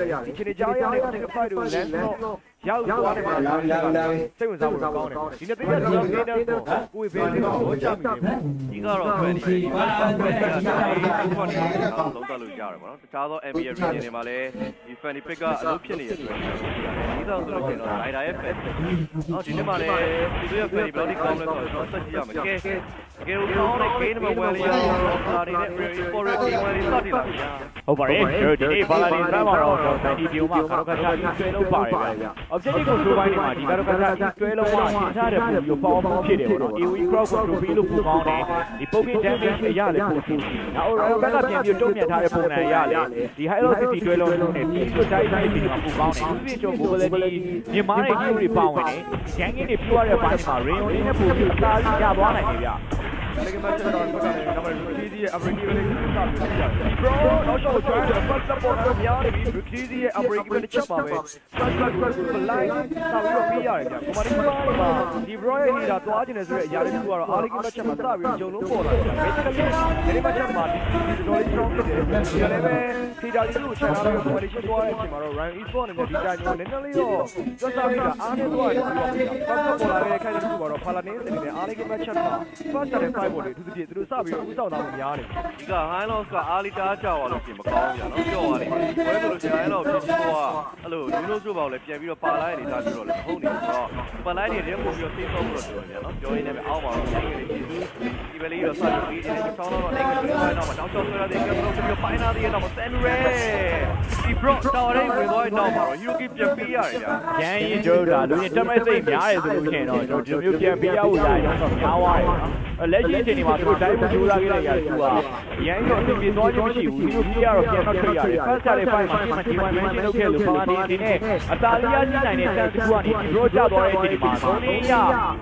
ဒီချိန်ကြောင်းရတဲ့ single fight ကို land တော့ရောက်သွားတယ်မှာစိတ်ဝင်စားဖို့ကောင်းတယ်ဒီနေ့တရားကျွန်တော်နေတော့ကိုယ်ပဲလေးကိုချမိတယ်ဒီကတော့ဖန်ဒီဘာသာဖန်ဒီကတိုင်းဘာနေအောင်လုံးတက်လို့ရတယ်ပေါ့နော်တခြားသော NBA region တွေမှာလည်းဒီ Fanny Pick ကအလုပ်ဖြစ်နေရဆိုတော့ဒီတော့ဆိုလို့ရှိရင်တော့ Rider ရဲ့ fan ဟောဒီနေ့မှာလည်းဒီလိုရဲ့ Fanny ဘယ်လိုဒီကောင်းလဲဆိုတော့ဆက်ကြည့်ရမယ်ကဲကဲကိုကောင်းတဲ့ game မှာဝယ်လေးရတော့ဒါတွေနဲ့ for a game တွေစတင်လာပြီဟုတ်ပါတယ်ကျွန်တော်ဒီနေ့ဘာလာဒီစမ်းမှာတော့ကျွန်တော်ဗန်ဒီဗီယိုမှာကာရိုကတာကြီးကျွဲလုံးပါတယ်ဗျ။ objective ကိုထိုးပိုင်းတွေမှာဒီကာရိုကတာကြီးကျွဲလုံးကသင်ထားတဲ့ပုံပြီးပေါင်းမှုဖြစ်တယ်ပေါ့နော်။ AOE crowd control ပြီးလို့ပူကောင်းတယ်။ဒီ poking damage အရာလည်းပိုထူးရှိ။နောက် Orion ဘက်ကပြန်ပြီးတုံ့ပြန်ထားတဲ့ပုံစံအရလေဒီ Halo City ကျွဲလုံးနဲ့ပြီးလို့တိုင်းတိုင်းပြီးမှာပူကောင်းတယ်။ဒီကျွန်တော် mobility မြင်မာတဲ့ hero တွေပါဝင်တယ်။ရန်ကင်းတွေပြွားတဲ့ဘိုင်းမှာ Rayon လေးနဲ့ပို့ပြီးအသာကြီးရသွားနိုင်တယ်ဗျ။ လေကမချတော့ဘက်ကလည်းနံပါတ်3ရဲ့ average လေးကိုစပြီးပြရတယ်ဒီ bro တော့ရှော့ကျွမ်းတယ် first support ကိုများနေပြီ3ရဲ့ average လေးချက်ပါပဲ first first ကိုလိုက်ဆောက်ပြီးတော့ပြရတယ်ကြာကိုမရီမှာဒီ bro ရဲ့ header သွားခြင်းနဲ့ဆိုတဲ့အရာလေးတစ်ခုကတော့အားလေးကမချက်မှာစပြီးတော့ဂျုံလုံးပေါ်လာတယ် basically ဒီမှာချက်မှာဒီတော်လေး strong ဖြစ်တယ်ဒီလည်းပဲ header လေးကိုချက်ထားပြီး coalition သွားတဲ့အချိန်မှာတော့ run e-sport နဲ့ဒီတိုင်းမျိုးနည်းနည်းလေးတော့ကျွတ်စားပြီးတာအားနဲ့သွားတယ်ပြီးတော့ first support လာတဲ့ခိုင်တဲ့တစ်ခုကတော့ဖာလာနေစနေနဲ့အားလေးကမချက်မှာ first တဲ့ five ပေါ်လေသူတို့သူတို့စပြီးတော့ဥဆောင်တာကိုများတယ်ဒီက high loss ကအားလီတားကြောက်သွားလို့ရှိရင်မကောင်းဘူးကြာနော်ကြောက်သွားလိမ့်မယ်ဘယ်လိုလို့ရှိရင် high loss ဖြစ်ပြီးတော့အဲ့လိုလူလို့ဆိုပါလည်းပြန်ပြီးတော့ပါလိုက်နေတာပြီးတော့လည်းမဟုတ်နေဘူးဆိုတော့ပါလိုက်နေတယ်ပို့ပြီးတော့သိဆုံးပြီးတော့ပြောနေတယ်နော်ပြောရင်းနဲ့ပဲအောက်မှာတော့နိုင်ငံရေးပြည်သူဒီပဲလေးတော့စပြီးပြီးနေတယ်ဆောင်းတော့နိုင်ငံရေးတွေတော့တောင်းချောဆွဲရတဲ့ကပ်လို့ပြီးတော့ပိုင်းနာသေးတော့ဆန်ရဲ ဒီ bro တော်ရဲဝင်သွားတော့မှာတော့ hero ပြန်ပြီးရတယ်ကြာရန်ရင်ကျိုးတာလူရင်တက်မဲ့စိတ်များတယ်ဆိုလို့ရှိရင်တော့ကျွန်တော်ဒီလိုမျိုးပြန်ပေးရဖို့ရတယ်တော့များသွားတယ်နော်လက်ရှိအချိန်ဒီမှာသူတို့တိုင်းမကြိုးစားခဲ့တဲ့ရာသူကရန်တော့အပြင်သွားခြင်းမရှိဘူးဒီလိုပြရတော့ပြန်တော့ထွက်ရတယ်ဖတ်ကြတဲ့ file မှာဒီမှာဒီဝိုင်းမင်းလုပ်ခဲ့လို့ပါနေဒီနဲ့အသာလေးရရှိနိုင်တဲ့တန်တူကနေဒီ bro ကြသွားတဲ့အချိန်ဒီမှာဇုံလေးရ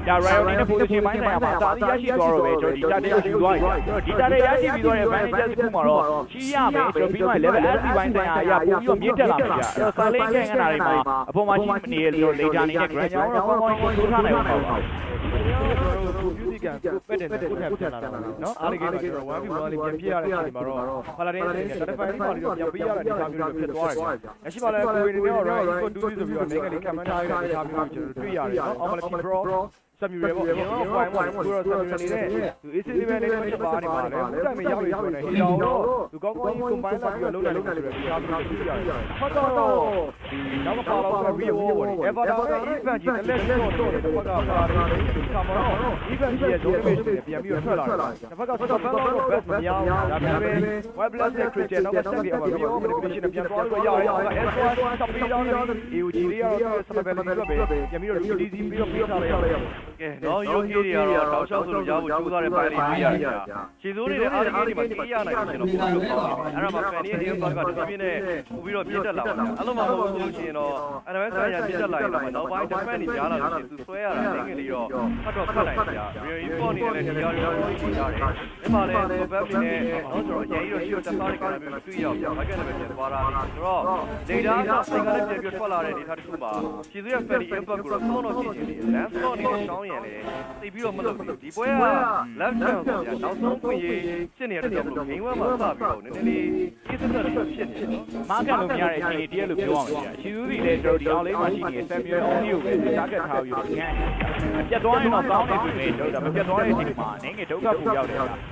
ဒါ Riot နဲ့ position ပိုင်းဆိုင်ရာမှာအသာလေးရရှိသွားတော့ပဲကျွန်တော်ဒီ data ရရှိသွားပြီကျွန်တော်ဒီ data ရရှိပြီးသွားတဲ့ manager တစ်ခုမှာတော့ရှိရမယ်ကျွန်တော်ပြီးမှ level SC ပိုင်းဆိုင်ရာအရာပို့ပြီးတော့မြင့်တက်လာမှာကြာအဲ့တော့ silent ကငန်းတာတွေမှာအပေါ်မှာရှိနေရလို့ later နေတဲ့ grand ကြောင်းတော့ကောင်းကောင်းထိုးထားနိုင်အောင်ပါပါ beauty ကကိုပက်တယ်ကိုထပ်ပြန်လာတာနော်အားလေးကကျွန်တော် 1v1 လေးပြန်ပြရတဲ့အချိန်မှာတော့ဖာလာတဲ့အနေနဲ့ certified လေးပါပြီးတော့ပြန်ပေးရတဲ့အနေအထားမျိုးတွေဖြစ်သွားတယ်။အရှိပါလဲကိုယ်နေတော့ right eco 2ဆိုပြီးတော့နိုင်ငံလေးကမ္ဘာထားရတဲ့အနေအထားမျိုးတွေကျွန်တော်တွေ့ရတယ်နော်။ Omni Pro စမြူရဲပေါ့ကျွန်တော် fine 1ကိုတော့စမြူနေတဲ့သူ AC လေးပဲလေးနဲ့ချက်ပါနေပါလေ။ဘုရားမေရောက်ပြီဆိုတော့ဟီတော်တော့သူကောင်းကောင်းကြီး combine လုပ်ပြီးတော့လုံးလိုက်လို့ဆိုတဲ့အနေအထားမျိုးတွေတွေ့ရတယ်။ဖတ်တော့ဒီနောက်ကပါတော့ real war ပေါ့။ Ever တော့ event ကြီးတစ်လက်တော့တော့တစ်ဖက်ကပါလာတယ်ဒီကမှာတော့ event ကြီးရဲ့ donation တွေပြန်ပြီးတော့ထွက်လာတယ်။တစ်ဖက်ကဆိုတော့ band တော့ best မများဘူး။ဒါပေမဲ့ web blast နဲ့ cricket နောက်က set တွေအပေါ် real manipulation နဲ့ပြန်သွားလို့ရတယ်။အဲ့ဒါ S1 top ပြီးတော့ AOG လေးကတော့ submit ပြီးတော့ပြန်ပြီးတော့ release ပြီးတော့ပေးထားလိုက်ရတယ်။ကဲနော် Yogi တွေကတော့တောက်လျှောက်ဆိုလို့ရဖို့ကြိုးစားတဲ့ပိုင်းတွေတွေ့ရတယ်ကြာခြေစိုးတွေလည်းအားလုံးကြီးတွေမှာကြီးရနိုင်လို့ကျွန်တော်ပို့လို့ကောင်းတယ်အဲ့ဒါမှ fan ရဲ့ impact ကတပြင်းပြင်းနဲ့ပို့ပြီးတော့ပြည့်တက်လာပါအဲ့လိုမှမဟုတ်ဘူးဆိုလို့ရှိရင်တော့ NMS ဆိုင်ရာပြည့်တက်လာရင်တော့နောက်ပိုင်း defense တွေကြားလာလို့ရှိရင်သူဆွဲရတာနေငယ်လေးတော့ဖတ်တော့ဖတ်နိုင်ကြ real report နေလည်းဒီရောရောကြီးကြတယ်ဒီမှာလည်း probab နေနဲ့တော့ဆိုတော့အရင်ကြီးတော့ရှိတော့တက်သားတွေကတော့တွေ့ရအောင်ဘက်ကလည်းပြန်သွားတာဆိုတော့ data ကစိတ်ကလည်းပြန်ပြထွက်လာတဲ့ data တစ်ခုမှာခြေစိုးရဲ့ fan impact ကိုတော့ဆုံးတော့ကြည့်ချင်တယ် last shot နေတဲ့ရှောင်းရံလေသိပြီးတော့မလုပ်ဘူးဒီပွဲက left chance ဆိုဗျာနောက်ဆုံးခွင့်ရေးဖြစ်နေတဲ့ကြောင့်လို့ game 1မှာစပြီးတော့နည်းနည်းလေးကိစ္စတွေဖြစ်နေတယ်နော်မားကန်လို့မရတဲ့အချိန်ကြီးတည်းလို့ပြောအောင်ကြာရှီသူစီလည်းကျွန်တော်ဒီအောင်လေးမှာရှိနေတဲ့ Samuel Only ကိုပဲ target ထားပြီးတော့ငန်းပြတ်သွားရင်တော့ကောင်းနေပြီပဲကျွန်တော်ဒါမပြတ်သွားတဲ့အချိန်မှာနင်းငယ်ဒုက္ခပူရောက်တယ်ကြာဒီတို့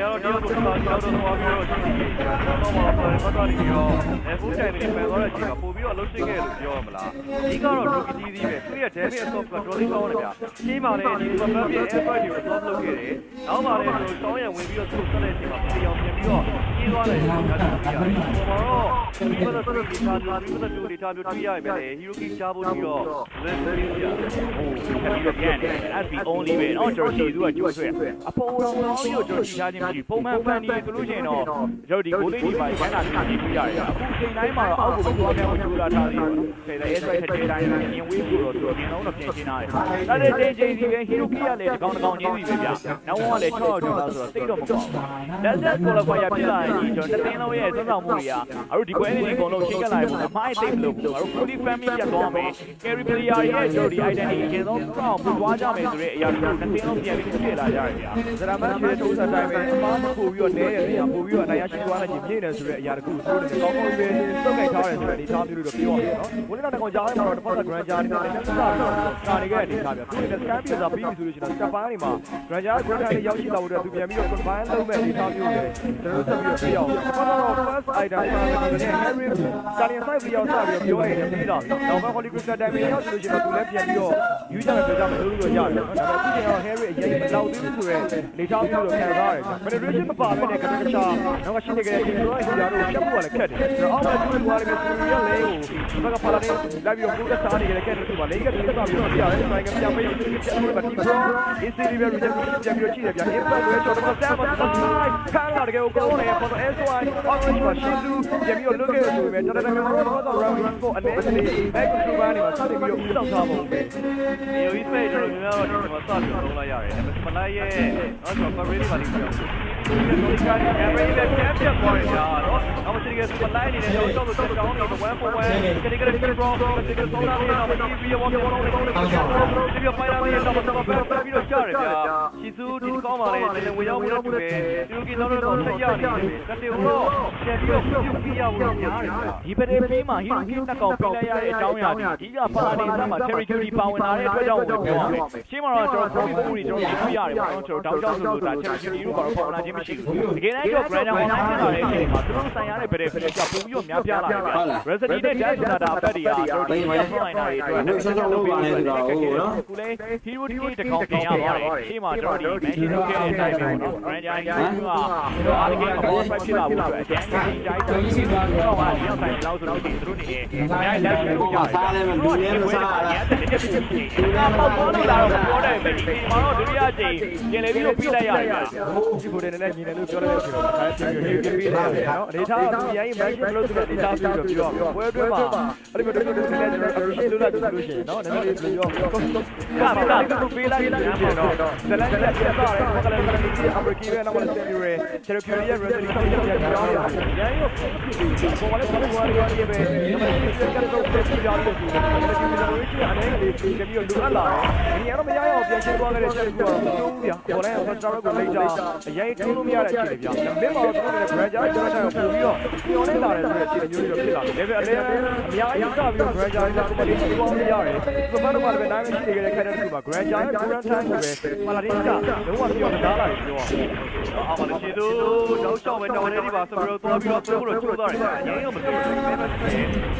ရားတော့တရားကိုသာကြောက်တော့သွားပြီးတော့ရှိနေတယ်ကျွန်တော်တော့ဘာလို့လဲပတ်သွားပြီးတော့အခုတိုင်ပြီးပန်သွားတဲ့အချိန်မှာပို့ပြီးတော့လှုပ်ရှားခဲ့လို့ပြောရမလားဒီကတော့ rookie ကြီးကြီးပဲသူရဲ့ David Stop ကတော်လေးကောင်းတယ်ဗျာရှင်းပါလေဒီ Papa ရဲ့ effort ကို stop လုပ်ခဲ့တယ်နောက်ပါလေဆိုတော့ဆောင်းရဝင်ပြီးတော့သူ့ဆက်တဲ့အချိန်မှာပြေအောင်ပြင်ပြီးတော့ကြီးသွားတယ်ကျွန်တော်တို့ကြားတယ်ဟိုမှာတော့ ဒီဘက်တော့ဒီထားလို့ဒီဘက်တော့ဒီထားလို့တွေ့ရပြီလေ Hero King ချဖို့ပြီးတော့ let's see ဗျာဟိုထပ်ပြီးတော့ပြန်တယ် that's the only way တော့ကျွန်တော်ရှိသူကကြိုးဆွဲအပေါ်တော်တော်ကြီးကိုကျွန်တော်ရှိထားခြင်းမရှိပုံမှန်ဖန်ဒီဆိုလို့ရှိရင်တော့ကျွန်တော်ဒီကိုလေးဒီမှာရန်တာကြည့်ပြရတယ်အခုချိန်တိုင်းမှာတော့အောက်ကိုသွားပြန်ကြိုးလာထားသေးတယ်ဆယ်တဲ့ S ထက်တဲ့တိုင်းရင်ဝေးကိုတော့သူအရင်ဆုံးတော့ပြင်ရှင်းထားတယ်ဒါနဲ့ချိန်ချိန်စီပဲဟီရိုကီကလည်းဒီကောင်တစ်ကောင်ချင်းစီပဲဗျနောက်ဝကလည်း6ရောက်ကျော်လာဆိုတော့စိတ်တော့မကောင်းဘူးလက်ဆက်ကိုလည်းခွာရပြလာရင်ကျွန်တော်တတင်းလုံးရဲ့စွမ်းဆောင်မှုတွေကအဲ့ဒီကွဲလေးတွေအကုန်လုံးရှင်းကလာတယ်အမိုင်းသိမလို့ဘူးအဲ့တော့ fully family ပြတ်သွားမယ် carry player ရဲ့ကျွန်တော်ဒီ identity အရင်ဆုံးတော့ပူသွားကြမယ်ဆိုတဲ့အရာတွေကတတင်းလုံးပြန်ပြီးဖြစ်လာကြတယ်ဗျာဇရာမန်ချေတိုးစားတိုင်းပဲအမားပို့ပြီးတော့နဲရတဲ့နေရာပို့ပြီးတော့အနိုင်ရရှိသွားတဲ့ကြီးပြည့်နေဆိုတဲ့အရာတခုသူတို့လည်းကောင်းကောင်းပဲစုပ်ကိုက်ထားတယ်ဆိုတဲ့အနေအထားမျိုးလို့ပြောရအောင်နော်ဘုန်းတော်ကောင်ကြားရမှာတော့တစ်ဖက်က grand jar နဲ့လည်းစပြီးတော့ကာနေခဲ့တဲ့အနေအထားပြသူလည်း scan ပြတာပြီးပြီဆိုလို့ရှိရင် step ပိုင်းတွေမှာ grand jar grand jar လေးရောက်ရှိလာဖို့အတွက်သူပြန်ပြီးတော့ combine လုပ်မဲ့အနေအထားမျိုးတွေကျွန်တော်ဆက်ပြီးတော့ပြအောင်ဘာလို့ first item မှာလည်း Henry Stallion side ပြီးရောက်စပြီးတော့ပြောရတယ်ပြီးတော့နောက်မှ Holy Crystal Diamond ရောက်ဆိုလို့ရှိရင်သူလည်းပြန်ပြီးတော့ယူကြမယ်ပြောကြမယ်လို့လို့ရတယ်နော်ဒါပေမဲ့အခုချိန်တော့ Harry အရင်မလောက်သေးဘူးဆိုတော့လေချောင်းမျိုးလို့ခံစားရတယ် penetration မပါဘဲနဲ့ကတည်းကချာနောက်ကရှိနေကြတဲ့ဒီလိုဟီယာတို့ဖြတ်ဖို့ကလည်းခက်တယ်။အောက်မှာကျူးသွားတယ်ဆိုရင်လည်းဟိုဘက်ကဖလာနေလိုက်ပြီးတော့ကိုယ်ကစားနေကြတဲ့ကဲလို့ဆိုပါလေကတည်းကစားပြီးတော့ပြရတယ်။ဆိုင်ကပြန်ပေးပြီးချက်လို့ပါတီဘရောဒီစီရီဘယ်လိုချက်ပြန်ပြီးတော့ချိတယ်ဗျာ။ impact ဝဲချော်တော့ဆမ်မဆိုင်ခါလာတကယ်ကိုကောင်းနေပေါ်တော့ SY orange မှာရှင်းသူပြန်ပြီးတော့လွတ်ခဲ့တယ်ဆိုပေမဲ့တော်တော်များများတော့တော့ round ကိုအနေနဲ့ back to back နေမှာစတင်ပြီးတော့ဦးဆောင်ထားပုံပဲဒီလို space ကျွန်တော်များတော့ဒီမှာစပြီးလုံးလိုက်ရတယ်ဒါပေမဲ့မလိုက်ရဲ့တော့ကျွန်တော် parade ပါလိမ့်မယ် ဒီကနေ့ average ပဲပြန်ပြတ်သွားတယ်ကြာတော့အမရှိကစမလိုက်နေတယ်တော့တော့တော့တောင်းနေတော့1 for 1ဒီကနေ့ကနေ့ pro ဒီကနေ့ဆုံးလာနေတော့ဒီဗီဒီယိုဝါကတော့တော့တော့ဒီပြပိုင်လာနေတော့တော့ပဲပြီးတော့ကြားရဗျာရှီသူဒီကောင်းပါလေဒီဝေရောက်မှုတော့တူတယ်ဒီလိုကြီးတော့တော့ဆက်ရနေတယ်ကတေတော့ပြန်ပြီးတော့ပြုတ်ပြရဖို့များတယ်ဗျာဒီပဒေပေးမှာဟီရိုကီနှစ်ကောင်ပြလိုက်ရတဲ့အကြောင်းအရာဒီကပါလာနေစမှာ territory ပါဝင်လာတဲ့အတွက်ကြောင့်ဝင်ပြောရမယ်ရှင်းမှာတော့ကျွန်တော် profit ကိုကျွန်တော်တွေ့ရတယ်ပေါ့နော်ကျွန်တော်တောက်ကြောက်ဆိုလို့ဒါ territory တို့ကတော့ပေါ်လာခြင်းမရှိဘူးတကယ်တမ်းကျွန်တော် grand online ဖြစ်လာတဲ့အချိန်မှာသူတို့ဆိုင်ရတဲ့ပဒေပေးကပုံပြီးတော့များပြားလာတယ်ဗျ recipe နဲ့ dash ဆိုတာဒါအဖက်တွေကကျွန်တော်ဒီ online တွေအတွက်ခုလေ hero ticket တကောင်ပြင်ရပါတယ်ရှင်းမှာကျွန်တော်ဒီ mention လုပ်ခဲ့တဲ့အတိုင်းပဲပေါ့နော် grand jai ကကျွန်တော်အားလုံးက boss fight ဖြစ်လာဖို့အတွက်အကျန်းကြီးကြိုက်တယ်တော့ဟာဒီရောက်တိုင်းလောက်ဆိုလို့ဒီသူတို့နေအများကြီးလက်ရှိလို့ရတယ်ရတယ်တကယ်ဖြစ်ဖြစ်ဖြစ်ဒါပေါ့ပေါ်လာတော့ပြောတယ်ပဲဒီမှာတော့ဒုတိယကြိမ်ပြင်လေပြီးတော့ပြီးလိုက်ရတယ်ဗျာဒီကိုယ်နဲ့လည်းညီနေလို့ပြောလိုက်လို့ဆိုတော့ဒါပြန်ပြီးဟေးပြပေးလိုက်ရတယ်နော်အနေထားသူရိုင်း mention လို့ဆိုတဲ့ data ပြီးတော့ပြောပြောပွဲအတွင်းမှာအဲ့ဒီလိုတို့တို့လည်းကျွန်တော် appreciate လုပ်လိုက်လို့ရှိရင်နော်နည်းနည်းလေးပြောပြောကကကသူပေးလိုက်လို့ရှိရင်တော့ဇလန်ကပြတ်သွားတယ်ဘာကလည်းကလည်းဒီ American ပဲနောက်လည်း Senior Cherokee ရဲ့ resolution ကိုပြန်ပြောင်းရအောင်။ရိုင်းရောပေါ်လည်းပေါ်လည်းပေါ်လည်းရပဲ။ဒီမှာဒီကတော့ဆက်ပြီးကြောင်းလို့ဆိုတော့ဒီ generation အနေနဲ့ဒီပြီးတော့လူအပ်လာတယ်။ဒီကတော့မရရအောင်ပြန်ရှင်းသွားခဲ့တဲ့ချက်ကတော့မစိုးဘူးဗျာ။ပေါ်လည်းဆက်ကျွန်တော်တို့ကိုလိမ့်ကြအရင်ထုံးလို့မရတဲ့အခြေအနေဗျာ။မင်းမှာတော့တို့လည်း brand ကြားကျွန်တော်တို့ပို့ပြီးတော့ပြောင်းလဲလာတယ်ဆိုတဲ့အခြေအနေမျိုးတွေဖြစ်လာတယ်။ level အလဲအများကြီးစပြီးတော့ brand ကြားကျွန်တော်တို့ပြောင်းလို့ရတယ်။ဒီဘက်တော့လည်းနိုင်မရှိခဲ့တဲ့ခက်တဲ့တစ်ခုပါ brand ကြား current time ကိုပဲမလာရင်းကလုံးဝပြောင်းလာတယ်ပြောရအောင်။အော်မလို့ရှိသူတောက်လျှောက်ပဲတောင်းနေဒီပါဆိုပြီးတော့သွားပြီးတော့သူ့ကိုကျိုးသွားတယ်အရင်ကမတွေ့ဘူးပဲပဲ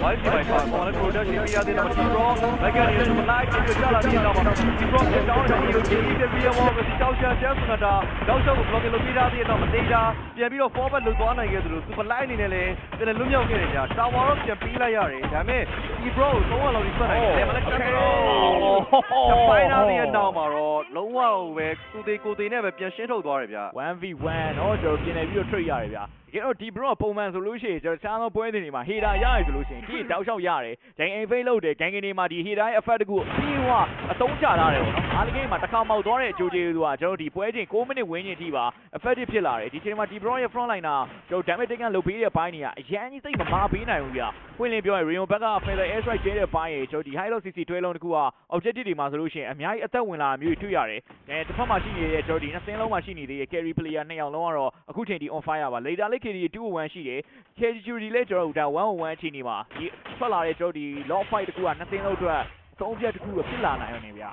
ဝိုင်းစီပိုင်ပါပေါ်လည်း production ပြရတဲ့တော့ဒီ pro ဘက်ကနေစမလိုက်ပြီးကြလာပြီးတော့ဒီ pro ကတောင်းတယ်ဒီဒီဒီဗီဒီယိုမှာဒီတောက်ချာချမ်းစတာတောက်လျှောက်ကို block လုပ်ပြီးထားပြီးတော့မသေးတာပြန်ပြီးတော့ forward လုသွားနိုင်ခဲ့သလို super line အနေနဲ့လည်းပြန်လွတ်မြောက်ခဲ့တယ်ကြာ tower တော့ပြန်ပြီးလိုက်ရတယ်ဒါပေမဲ့ ebro ကို300လောက်ကြီးဆွတ်နိုင်တယ်မလက်ကတ်တော့တပိုင်းနာရဲ့တောင်မှာတော့လုံးဝပဲသူသေးကိုသေးနဲ့ပဲပြန်ရှင်းထုတ်သွားတယ်ဗျ 1v1 တော့ကျွန်တော်ပြင်နေပြီးတော့ trade ရတယ်ဗျကျွန်တော်ဒီဘရော့ပုံမှန်ဆိုလို့ရှိရင်ကျွန်တော်ချားသောပွဲစဉ်တွေမှာဟီတာရရဆိုလို့ရှိရင်ဒီတောက်လျှောက်ရတယ်ဒိုင်အိမ်ဖိတ်လုပ်တယ်ဂိုင်ကင်တွေမှာဒီဟီတာရဲ့ effect တကူအပြည့်ဝအသုံးချထားတယ်ပေါ့နော်အားလုံးကမှာတစ်ခါမောက်သွားတဲ့အကျိုးကျေးဇူးကကျွန်တော်ဒီပွဲစဉ်6မိနစ်ဝန်းကျင်ထိပါ effect effective ဖြစ်လာတယ်ဒီချိန်မှာဒီ bro ရဲ့ front liner ကျွန်တော် damage တိတ်ကလုပ်ပေးတဲ့ဘိုင်းတွေကအရန်ကြီးစိတ်မမာပေးနိုင်ဘူးဗျာပွင့်လင်းပြောရင် Rayon ဘက်က feather air strike ကျဲတဲ့ဘိုင်းရေကျွန်တော်ဒီ high low cc တွဲလုံးတကူက objective တွေမှာဆိုလို့ရှိရင်အများကြီးအသက်ဝင်လာမျိုးတွေတွေ့ရတယ်အဲတစ်ဖက်မှာရှိနေတဲ့ကျွန်တော်ဒီနှစ်သင်းလုံးမှာရှိနေသေးတဲ့ carry player နှစ်ယောက်လုံးကတော့အခုချိန်ဒီ on fire ပါ later လေး KD 2-1ရှိတယ် KG လည်းကျွန်တော်တို့ဒါ1-1အချိန်ဒီမှာဒီထွက်လာတဲ့ကျွန်တော်ဒီ lock fight တကူကနှစ်သင်းလုံးအတွက် သုံးဖြတ်တစ်ခုကိုဖြစ်လာနိုင်အောင်နေဗျာ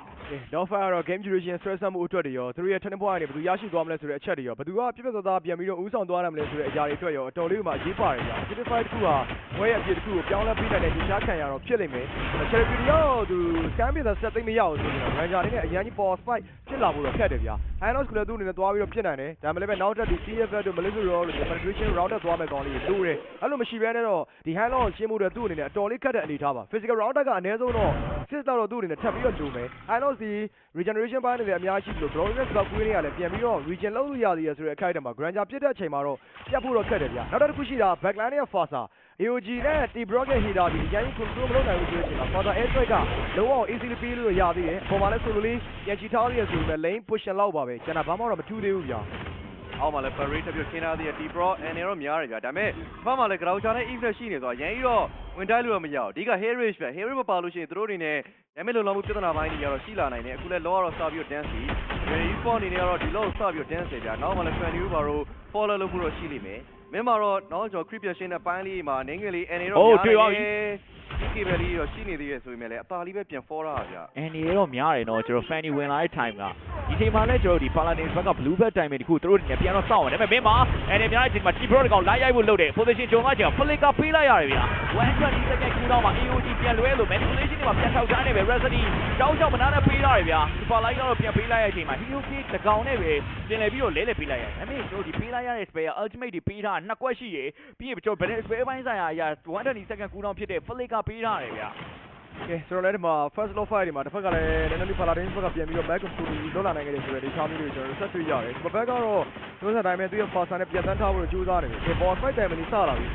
တော့ fire ကတော့ game duration stress မှုအတွက်တွေရောသူတို့ရဲ့ turning point တွေဘယ်သူရရှိသွားမလဲဆိုတဲ့အချက်တွေရောဘယ်သူကပြည့်ပြည့်သားသားပြန်ပြီးတော့ဦးဆောင်သွားနိုင်မလဲဆိုတဲ့အရာတွေအတွက်ရောအတော်လေးမှအရေးပါတယ်ဗျာ certified တစ်ခုဟာဝဲရဲ့အပြည့်တစ်ခုကိုပြောင်းလဲပေးနိုင်တဲ့ဒီရှားခံရတော့ဖြစ်လိမ့်မယ် charity ရောသူ scan ပြတဲ့ဆက်သိမ့်မရအောင်ဆိုရင်တော့ ranger အနေနဲ့အရင်ကြီး power spike ဖြစ်လာဖို့တော့ခက်တယ်ဗျာ Hylos ကလည်းသူ့အနေနဲ့သွားပြီးတော့ဖြစ်နိုင်တယ်ဒါမှလည်းပဲနောက်ထပ်ဒီ TFL တို့ Malaysia Roll လို့ penetration round တက်သွားမဲ့ကောင်းလေးတွေလိုတယ်အဲ့လိုမရှိဘဲနဲ့တော့ဒီ Hylos ကိုရှင်းမှုတွေသူ့အနေနဲ့အတော်လေးခက်တဲ့အနေထားပါ physical round တက်ကအနည်းဆုံးတော့ စစ်တော့သူ့အနေနဲ့ထပ်ပြီးတော့ဂျုံမယ် Hylos ဒီ regeneration ဘိုင်းတွေလည်းအများကြီးရှိလို့ glorious ကကွေးတွေကလည်းပြန်ပြီးတော့ regen လုပ်လို့ရသေးရဆိုတဲ့အခိုက်အတန့်မှာ granger ပြစ်တဲ့အချိန်မှာတော့ပြတ်ဖို့တော့ခက်တယ်ဗျာနောက်တစ်ခုရှိတာ backline ရဲ့ faster AOG နဲ့ T-Brock ရဲ့ heater ဒီရန်ကြီး control မလုပ်နိုင်ဘူးဆိုတဲ့အချိန်မှာ faster air strike ကလုံးဝ easily ပေးလို့ရသေးတယ်ပုံမှန်လဲဆိုလိုလေးပြန်ချီထားရဆိုပေမဲ့ lane push လောက်ပါပဲကျွန်တော်ဘာမှတော့မထူးသေးဘူးဗျာ အောက်မှာလည်း parade တစ်ပြခင်းထားသေးတယ် T-Pro and ရောများတယ်ဗျာဒါပေမဲ့ဘာမှလည်း ground ချနဲ့ effect ရှိနေဆိုတော့ရန်ကြီးတော့ဝင်တိုက်လို့တော့မရဘူးအဓိက Harris ပဲ Harris မပါလို့ရှိရင်သူတို့အနေနဲ့ရမ်းမဲ့လုံလောက်မှုပြဿနာပိုင်းတွေကတော့ရှိလာနိုင်တယ်အခုလည်း law ကတော့စပြီးတော့ dance စီ respawn အနေနဲ့ကတော့ဒီ law ကိုစပြီးတော့ dance တယ်ဗျာနောက်မှလည်း fan new ဘာလို့ follow လုပ်ဖို့တော့ရှိလိမ့်မယ်မင်းမှာတော့တော့ကျွန်တော် creep ရှင်းတဲ့ပိုင်းလေးမှာနင်းငယ်လေး and တော့များတယ် ဒီကေဘယ်လေးတော့ရှိနေသေးတယ်ဆိုပေမဲ့လည်းအသာလေးပဲပြန် fall တာဗျာအန်ဒီရောများတယ်နော်ကျွန်တော် Fanny ဝင်လာတဲ့ time ကဒီချိန်မှာလည်းကျွန်တော်ဒီ Paladin ဘက်က Blue Belt time တခုသူတို့နေပြန်တော့စောင့်ရတယ်ဒါပေမဲ့မင်းမှာအန်ဒီများတဲ့ချိန်မှာ T-Pro တကောင်လိုက်ရိုက်ဖို့လုပ်တယ် position ဂျုံကကြောင် flicker ပေးလိုက်ရတယ်ဗျာ120 second cooldown မှာ AOG ပြန်လွဲလို့ manipulation တွေမှာပြန်ထောက်ချနေပဲ Rhapsody တောင်းချောက်မနာနဲ့ပေးရတယ်ဗျာ Super Light ကတော့ပြန်ပေးလိုက်ရတဲ့အချိန်မှာ HOK တကောင်နဲ့ပဲပြင်လည်ပြီးတော့လဲလဲပေးလိုက်ရတယ်ဒါပေမဲ့ကျွန်တော်ဒီပေးလိုက်ရတဲ့ spare ultimate တွေပေးထားနှစ်ကွက်ရှိရပြီးရင်ကျွန်တော် spare ပိုင်းဆိုင်ရာအရာ120 second cooldown ဖြစ်တဲ့ flicker ပေးထားတယ်ဗျာ ကဲဆိုတော့လည်းဒီမှာ first law fight တွေမှာတစ်ဖက်ကလည်းနည်းနည်းလေး paladin ဘက်ကပြန်ပြီးတော့ back control လောက်လာနိုင်ခဲ့တယ်ဆိုတော့ဒီချားမျိုးတွေကျွန်တော်ဆက်တွေ့ရတယ်ဒီဘက်ကတော့သူစတိုင်းမဲ့သူရဲ့ faster နဲ့ပြန်တန်းထားဖို့ကြိုးစားနေတယ်ဒီ boss fight တိုင်မလေးစလာပြီ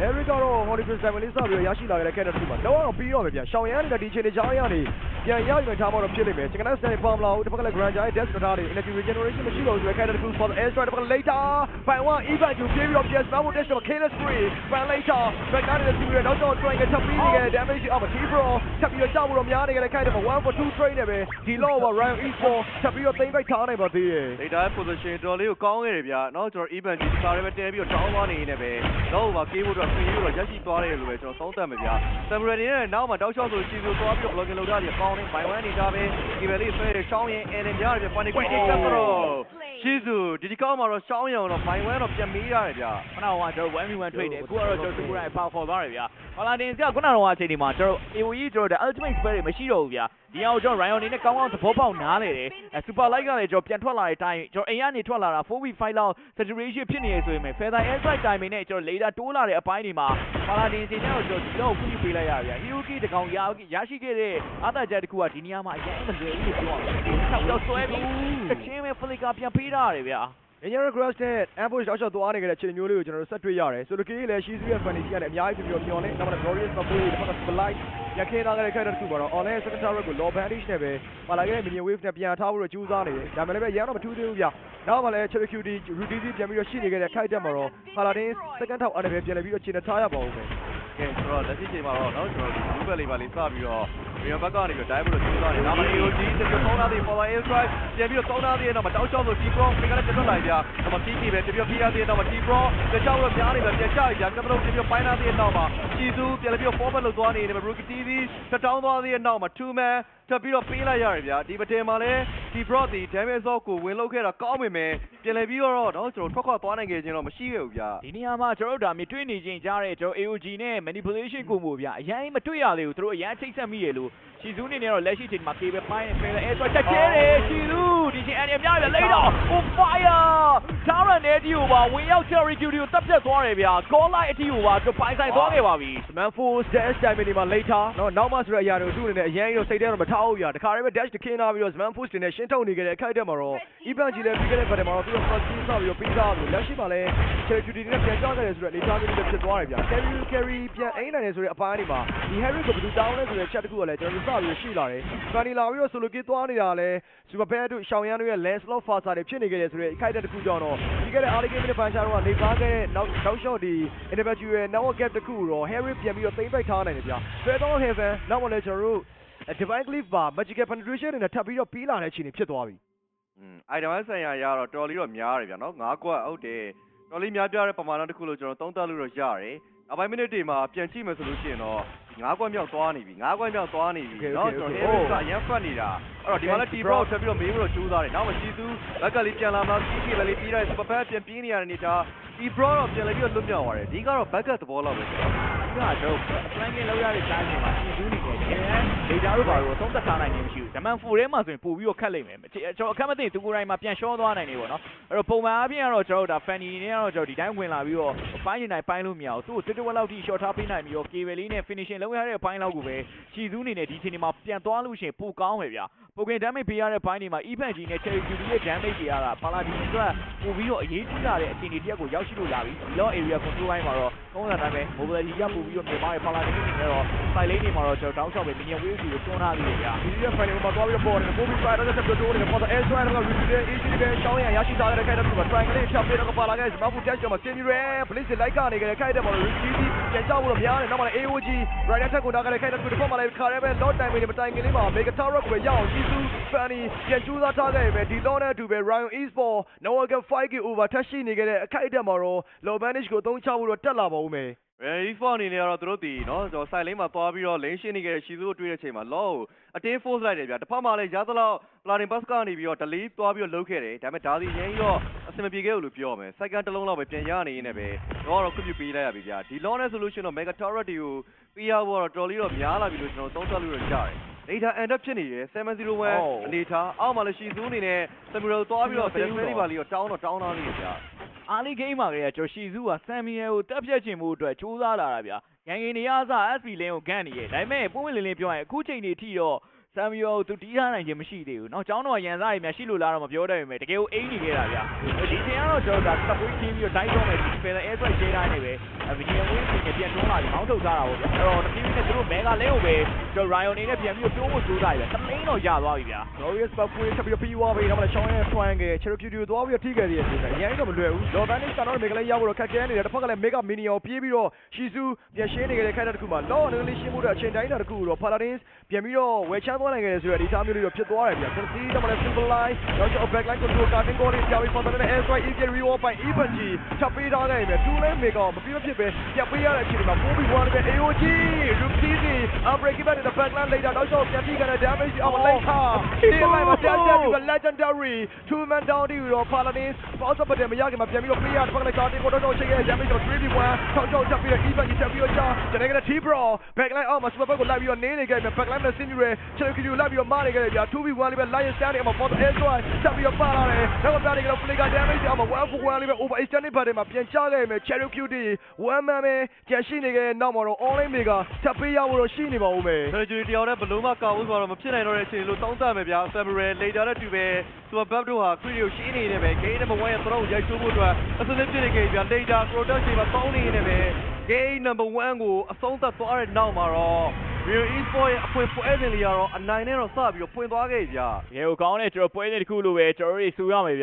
Harry ကတော့ Holy Fist တိုင်မလေးစပြီးတော့ရရှိလာခဲ့တဲ့ character မှာတော့တော့ပြီးတော့ပဲဗျရှောင်းရမ်းနေတဲ့ဒီချိန်တွေကြောင်းရနေပြန်ရယူထားမှတော့ဖြစ်လိမ့်မယ် Chicken Nugget နဲ့ပေါမလာဘူးတစ်ဖက်ကလည်း Grand Giant Death ထားတယ် Energy Regeneration မရှိတော့ဘူးဆိုတဲ့ character ကို for the air strike တစ်ဖက်က later ပိုင်1 event ကိုပြေးပြီးတော့ PS မှာ dash တော့ Killer Spree ပန် later back ကနေစီးပြီးတော့နောက်တော့ triangle ထပ်ပြီးနေခဲ့ damage အောက်မှာ T-Pro ထပ်ပြီးတော့ကြောက်ဖို့တော့များနေကြတဲ့ခိုက်တယ်1 for 2 train နဲ့ပဲဒီလော့က Ryan E4 ထပ်ပြီးတော့သိမ့်ပိုက်ထားနိုင်ပါသေးတယ်။ Data position တော်လေးကိုကောင်းခဲ့တယ်ဗျာ။နော်ကျွန်တော် Evan ဒီစားရဲပဲတဲပြီးတော့တောင်းသွားနေနေပဲ။လော့ကမှာကေးဖို့တော့ခင်ယူတော့ရက်ရှိသွားတယ်လို့ပဲကျွန်တော်သုံးသပ်မယ်ဗျာ။ Samurai နဲ့နောက်မှာတောက်လျှောက်ဆိုစီဆိုသွားပြီးတော့ blocking လုပ်တာကြီးကောင်းနေ by one နေတာပဲ။ Evan လေးဆွဲတယ်ချောင်းရင် Allen ပြရတယ်ဗျာ။ Panic ကိုတက်တော့ရှိစုဒီဒီကောင်မှာတော့ရှောင်းရအောင်တော့မိုင်ဝဲတော့ပြန်မေးရတယ်ဗျခုနကကျွန်တော် 1v1 trade တယ်အခုကတော့ကျွန်တော်စူရိုင်ပါဖော်သွားတယ်ဗျဟောလာတင်စကခုနကတော့အချိန်ဒီမှာကျွန်တော် AOE ကျွန်တော် ultimate spell တွေမရှိတော့ဘူးဗျာဒီအောင်ကျွန်တော် Ryan အနေနဲ့ကောင်းကောင်းသဘောပေါက်နားလေတယ်အဲ super light ကလည်းကျွန်တော်ပြန်ထွက်လာတဲ့အတိုင်းကျွန်တော်အိမ်ကနေထွက်လာတာ 4v5 လောက် saturation ဖြစ်နေရဆိုရင် feather air strike timing နဲ့ကျွန်တော် laser တိုးလာတဲ့အပိုင်းတွေမှာဟောလာတင်စီနဲ့တော့ကျွန်တော်ဒီတော့ခုပြပေးလိုက်ရဗျာ Hiroki တကောင်ရရရှိခဲ့တဲ့အာသာချက်တစ်ခုကဒီနေရာမှာအရင်မလွယ်ဘူးလို့ပြောအောင်ထောက်တော့ဆွဲပြီးတစ်ချင်းပဲ flicker ပြန်ပေးထားရတယ်ဗျာ Engineer Crash နဲ့ ambush တောက်လျှောက်သွားနေကြတဲ့ချိန်မျိုးလေးကိုကျွန်တော်တို့ဆက်တွေ့ရတယ်ဆိုလိုကေးလည်း Shizu ရဲ့ funny ကြီးရတယ်အများကြီးပြပြမျောနေနောက်မှ Glorious Couple ဒီဘက်က Spotlight ရခဲလာခဲ့တဲ့ character တစ်ခုပါတော့ online second tower ကို low bandage နဲ့ပဲပါလာခဲ့တဲ့ minion wave နဲ့ပြန်ထားဖို့တော့ကြိုးစားနေတယ်ဒါမှလည်းပဲရမ်းတော့မထူးသေးဘူးဗျနောက်မှလည်း Cherokee routine ပြန်ပြီးတော့ရှိနေခဲ့တဲ့ kite တက်မှာတော့ Paladin second tower အဲ့ဒါပဲပြန်လည်ပြီးတော့ခြေနဲ့ထားရပါဦးမယ် ကဲဆိုတော့လက်ရှိချိန်မှာတော့เนาะကျွန်တော်ဒီ blue bell လေးပါလေးစပြီးတော့ မြန်မာဘက်ကနေပြီးတော့ဒိုင်းဘိုလိုကျူးသွားတယ်။ဒါမှမဟုတ် AOG တစ်ပြက်သုံးသားသေး forward air strike ပြန်ပြီးတော့သုံးသားသေးရဲ့နောက်မှာတောက်ချောက်ဆို T-Pro ဖိကလည်းပြတ်ထွက်လာကြ။ဒါမှ PP ပဲတစ်ပြက်ဖိရသေးရဲ့နောက်မှာ T-Pro တချောက်တော့ပြားနေပြန်ပြန်ကြကြ။ကျွန်တော်တို့တစ်ပြက်ပိုင်းသားသေးရဲ့နောက်မှာချီစုပြန်လည်းပြီးတော့ forward လောက်သွားနေတယ်။ Rookie TV တတောင်းသွားသေးရဲ့နောက်မှာ two man ထပ်ပြီးတော့ပေးလိုက်ရတယ်ဗျာ။ဒီပတင်မှာလည်း T-Pro ဒီ damage off ကိုဝင်လောက်ခဲ့တာကောင်းပေမဲ့ပြန်လည်းပြီးတော့တော့ကျွန်တော်ထွက်ခွာသွားနိုင်ခဲ့ခြင်းတော့မရှိခဲ့ဘူးဗျာ။ဒီနေရာမှာကျွန်တော်တို့ဒါမျိုးတွေ့နေချင်းကြားတဲ့ကျွန်တော် AOG နဲ့ manipulation ကိုမှုဗျာ။အရင်မတွေ့ရသေးဘူးသူတို့အရင်ချိတ်ဆက်မိရလို့ရှီဇူးနေနေတော့လက်ရှိချိန်မှာ cable ပိုင်းနဲ့ fair air ဆိုတက်ကျဲတယ်ရှီဇူးဒီချိန်အန်ရများရလိမ့်တော့ on fire တာရန်နေတီကိုပါဝင်ရောက် cherry duty ကိုတပ်ဖြတ်သွားတယ်ဗျာ call line အတီကိုပါသူပိုင်ဆိုင်သွားခဲ့ပါပြီ Man Force dash time ဒီမှာ later နော်နောက်မှဆိုတဲ့အရာတွေကိုသူ့အနေနဲ့အရင်ကြီးတော့စိတ်ထဲတော့မထားဘူးဗျာတခါတည်းပဲ dash တခင်းလာပြီးတော့ Man Force တင်နဲ့ရှင်းထုတ်နေကြတဲ့အခိုက်အတန့်မှာတော့ Ivan ကြီးလည်းပြီးခဲ့တဲ့ဘက်ထဲမှာတော့သူ့ first team ဆောက်ပြီးတော့ပြီးသားလို့လက်ရှိမှာလည်း Cherry Duty နဲ့ပြန်ကြောက်ခဲ့တယ်ဆိုတော့ later မျိုးတွေဖြစ်သွားတယ်ဗျာ Carry Carry ပြန်အိမ်နိုင်တယ်ဆိုတဲ့အပိုင်းတွေမှာဒီ Harry ကိုဘယ်သူတောင်းလဲဆိုတဲ့ chat တခုကလည်းကျွန်တော်တို့စပြီးရှိလာတယ် Fanny လာပြီးတော့ solo kill သွားနေတာလည်း Super Bad တို့ရှောင်းရမ်းတို့ရဲ့ Lancelot Faster တွေဖြစ်နေခဲ့တယ်ဆိုတဲ့အခိုက်အတန့်တခုကြောင့်တော့ပြီးခဲ့တဲ့ early game နဲ့ Puncher တို့ကနေသားခဲ့တဲ့နောက်နောက် shot ဒီ individual network gap တခုကိုတော့ Harry ပြန်ပြီးတော့သိမ့်ပိုက်ထားနိုင်တယ်ဗျာ Feather Heaven နောက်မှလည်းကျွန်တော်တို့ Divine Cliff ပါ Magical Penetration တွေနဲ့ထပ်ပြီးတော့ပြီးလာတဲ့အခြေအနေဖြစ်သွားပြီอืม item ဆိုင်ရာရတော့တော်လေးတော့များတယ်ဗျာနော်၅ကွက်ဟုတ်တယ်တော်လေးများပြားတဲ့ပမာဏတစ်ခုလို့ကျွန်တော်သုံးသပ်လို့တော့ရတယ်နောက်ပိုင်းမိနစ်တွေမှာပြန်ကြည့်မယ်ဆိုလို့ရှိရင်တော့ ငါးကွက်မြောက်သွားနေပြီငါးကွက်မြောက်သွားနေပြီ Okay, နော် okay, ကျွန် okay. တော်ဟဲ့ကအရင်ဖတ်နေတာအဲ့တော့ဒီမှာလည်း T-Bro ဆက်ပြီးတော့မေးပြီးတော့ကြိုးစားတယ်နောက်မှစီသူဘက်ကလေးပြန်လာမှစီးကြီးလည်းလေးပြီးတော့စပပတ်ပြန်ပြေးနေရတဲ့အနေထား T-Bro တော့ပြန်လည်းပြီးတော့လွတ်မြောက်သွားတယ်ဒီကတော့ဘက်ကသဘောလောက်ပဲ ကျွန်တော်ဒီကတော့ flanking လောက်ရတဲ့တိုင်းတွေမှာရှင်သူနေတယ်တကယ်တမ်း data တို့ဘာလို့သုံးသက်ထားနိုင်ခြင်းမရှိဘူးဒါမှမဟုတ်4ထဲမှာဆိုရင်ပို့ပြီးတော့ခတ်လိုက်မယ်ကျွန်တော်အခက်မသိသူကိုယ်တိုင်မှာပြန်ရှောသွားနိုင်နေပေါ့နော်အဲ့တော့ပုံမှန်အားဖြင့်ကတော့ကျွန်တော်တို့ဒါ fanny နဲ့ကတော့ကျွန်တော်ဒီတိုင်းဝင်လာပြီးတော့ပိုင်းနေတိုင်းပိုင်းလို့မရဘူးသူ့ကိုတစ်တဝက်လောက်ထိ short ထားပေးနိုင်ပြီးတော့ cable လေးနဲ့ finishing လုပ်ရတဲ့ပိုင်းလောက်ကိုပဲရှည်သူနေနဲ့ဒီချိန်ဒီမှာပြန်သွားလို့ရှိရင်ပိုကောင်းမယ်ဗျာပိုကင် damage ပေးရတဲ့ပိုင်းတွေမှာ event ကြီးနဲ့ cherry beauty ရဲ့ damage တွေရတာပါလာဒီအတွက်ပို့ပြီးတော့အရေးကြီးလာတဲ့အခြေအနေတစ်ရပ်ကိုရောက်ရှိလို့လာပြီဒီတော့ area control ပိုင်းမှာတော့သုံးတာတိုင်းပဲ mobility ရပို့ပြီးတော့မြန်မာရဲ့ပါလာဒီအနေနဲ့တော့ site lane တွေမှာတော့ကျွန်တော်တောင်းချောက်ပဲ minion wave ကိုတွန်းထားပြီးတယ်ဗျာဒီရက်ဖိုင်မှာသွားပြီးတော့ပေါ်တယ်ပို့ပြီးဖိုင်တော့ဆက်ပြီးတော့နေပေါ်တော့ air strike က receiver easy ပဲရှောင်းရရရှိထားတဲ့ခိုင်တဲ့က triangle လေးဖြတ်ပြီးတော့ပါလာခဲ့စမဖူတက်ချင်မှာစင်ယူရဲ police လိုက်ကနေခဲ့ခိုင်တဲ့မှာ receiver ပြန်ချဖို့တော့များတယ်နောက်မှလည်း AOG rider tag ကိုနားခဲ့ခိုင်တဲ့ကဒီပေါ်မှာလည်းခါရဲပဲ lot time တွေမတိုင်ခင်လေးမှာ mega tower ကိုရအောင်ကြီးစု fanny ပြန်ကျူးစားထားခဲ့ပဲဒီ lot နဲ့အတူပဲ Ryan Esport Noah 5k over ထက်ရှိနေခဲ့တဲ့အခိုက်အတန့်မှာတော့ low manage ကိုသုံးချဖို့တော့တက်လာပါဦးမယ် Very fun အနေနဲ့ကတော့သူတို့ဒီနော်ကျွန်တော် site lane မှာသွားပြီးတော့ lane ရှင်းနေခဲ့တဲ့ရှီသူကိုတွေ့တဲ့အချိန်မှာ law ကိုအတင်း force လိုက်တယ်ဗျာတစ်ဖက်မှာလည်းရသလောက် planning bus ကနေပြီးတော့ delay သွားပြီးတော့လုပ်ခဲ့တယ်ဒါပေမဲ့ဒါစီရင်းကြီးတော့အဆင်မပြေခဲ့ဘူးလို့ပြောရမယ် second တစ်လုံးလောက်ပဲပြန်ရနေရင်းနဲ့ပဲတော့တော့ခွင့်ပြုပေးလိုက်ရပြီဗျာဒီ law နဲ့ဆိုလို့ရှိရင်တော့ mega turret တွေကိုပေးရဖို့တော့တော်လေးတော့များလာပြီလို့ကျွန်တော်သုံးသပ်လို့ရကြတယ် data end up ဖြစ်နေတယ်701အနေထားအောက်မှာလည်းရှီသူအနေနဲ့ Samuel သွားပြီးတော့ Ferry ပါလီတော့တောင်းတော့တောင်းသားလေးဗျာအားလေးဂိမ်းမှာကလေးကကျွန်တော်ရှီဇူးကဆမ်မီယယ်ကိုတက်ဖြတ်ချင်မှုအတွက်စူးစမ်းလာတာဗျာရန်ကင်နေရစ SP လင်းကိုဂန့်နေရဲ့ဒါပေမဲ့ပုံဝင်လင်းလင်းပြောရင်အခုချိန်နေထိတော့ ဆမ်မီယယ်ကိုသူတီးထားနိုင်ခြင်းမရှိသေးဘူးเนาะကျောင်းတော်ရန်စားတွေများရှိလို့လားတော့မပြောတတ်ပေမဲ့တကယ်ကိုအိမ်နေခဲ့တာဗျာဒီချိန်ကတော့ကျွန်တော်ဒါစပွေးခင်းပြီးတော့ဒိုင်းတော့မယ်ဒီပယ်အဲဆွိုက်ရှင်းတိုင်းနေပဲဗီဒီယိုဝင်းပြင်ပြန်တွန်းလာပြီးမောင်းထုတ်ထားတာပေါ့ဗျာအဲ့တော့တတိယနဲ့သူတို့မဲကလဲကိုပဲကျွန်တော် Ryan နေနဲ့ပြန်ပြီးတော့တွန်းဖို့စူးစမ်းရဗျာတမင်းတော့ရသွားပြီဗျာ Glorious ပတ်ပွေးဆက်ပြီးတော့ပြီးသွားပြီနောက်မှလည်းရှောင်းရဲ triangle cherry beauty ကိုသွားပြီးတော့ထိခဲ့သေးတယ်ဒီကအရင်တော့မလွယ်ဘူး Low Vanish ကတော့မေကလေးရောက်ဖို့တော့ခက်ခဲနေတယ်တစ်ဖက်ကလည်း Mega Minion ပြေးပြီးတော့ရှီစုပြန်ရှင်းနေခဲ့တဲ့ခိုက်တဲ့တစ်ခုမှာ Law နဲ့လေးရှင်းဖို့တော့အချိန်တိုင်းတာတစ်ခုကိုတော့ Paladins ပြန်ပြီးတော့ဝယ် ချမ်းသွားနိုင်ခဲ့တယ်ဆိုတော့ဒီသားမျိုးလေးတော့ဖြစ်သွားတယ်ဗျာ Conceal တော့လည်း simple line နောက်ကျ back line control ကတင်ကိုလေးပြပြီးပေါ်တဲ့ air strike easy reward ပိုင် even G ချက်ပေးထားခဲ့ပြီ2 lane Mega မပြီးမဖြစ်ပဲပြပေးရတဲ့အချိန်မှာပိုးပြီး1လည်း AOG Rookie unbreaking back to the back line later နောက်ကျပြန်ပြီးခဲ့တဲ့ damage အော်လိုက်ထားဒီလိုက်မှာပြန်ပြန်ပြီး legendary two man down ဒီတော့ Paladins ပေါ့စပတ်တယ်မရခင်မှာပြန်ပြီးတော့ပေးရတစ်ဖက်ကလည်းကာတင်ကိုတော့ချိန်ခဲ့ damage တော့ 3v1 ထောက်ချောက်ချက်ပြီးတော့ even ကြီးချက်ပြီးတော့ကြာကျွန်တော်ကလည်း T-Bro back line အောက်မှာ super back ကိုလိုက်ပြီးတော့နင်းနေခဲ့ပြီ back line နဲ့ senior ချက်လို့ကြည့်လိုက်ပြီးတော့မားနေခဲ့တယ်ဗျာ 2v1 လေးပဲ lion stand နေမှာ for the air strike ချက်ပြီးတော့ပါလာတယ်နောက်ကပြတယ်ကတော့ play က damage အောက်မှာ1 for 1လေးပဲ over extended ပါတယ်မှာပြန်ချခဲ့မယ် cherry beauty one man ပဲကြန့်ရှိနေခဲ့တဲ့နောက်မှာတော့ online mega ချက်ပေးရဖို့တော့ရှိနေပါဦးမယ် Surgery တယောက်နဲ့ဘလုံးမကောက်ဘူးဆိုတော့မဖြစ်နိုင်တော့တဲ့အချိန်လို့တောင်းတမယ်ဗျာ Samuel later နဲ့တူပဲ Super Buff တို့ဟာ Creed ကိုရှင်းနေနေပဲ Game number 1ရဲ့ throw ရိုက်ချိုးဖို့အတွက်အစစဖြစ်နေခဲ့ဗျာ later product ချိန်မှာတောင်းနေနေပဲ Game number 1ကိုအဆုံးသတ်သွားတဲ့နောက်မှာတော့ Real Esport ရဲ့အဖွင့်ပွဲစဉ်လေးကတော့အနိုင်နဲ့တော့စပြီးတော့ဖွင့်သွားခဲ့ဗျာတကယ်ကိုကောင်းတဲ့ကျွန်တော်ပွဲစဉ်တစ်ခုလိုပဲကျွန်တော်တို့တွေစူရမယ်ဗျ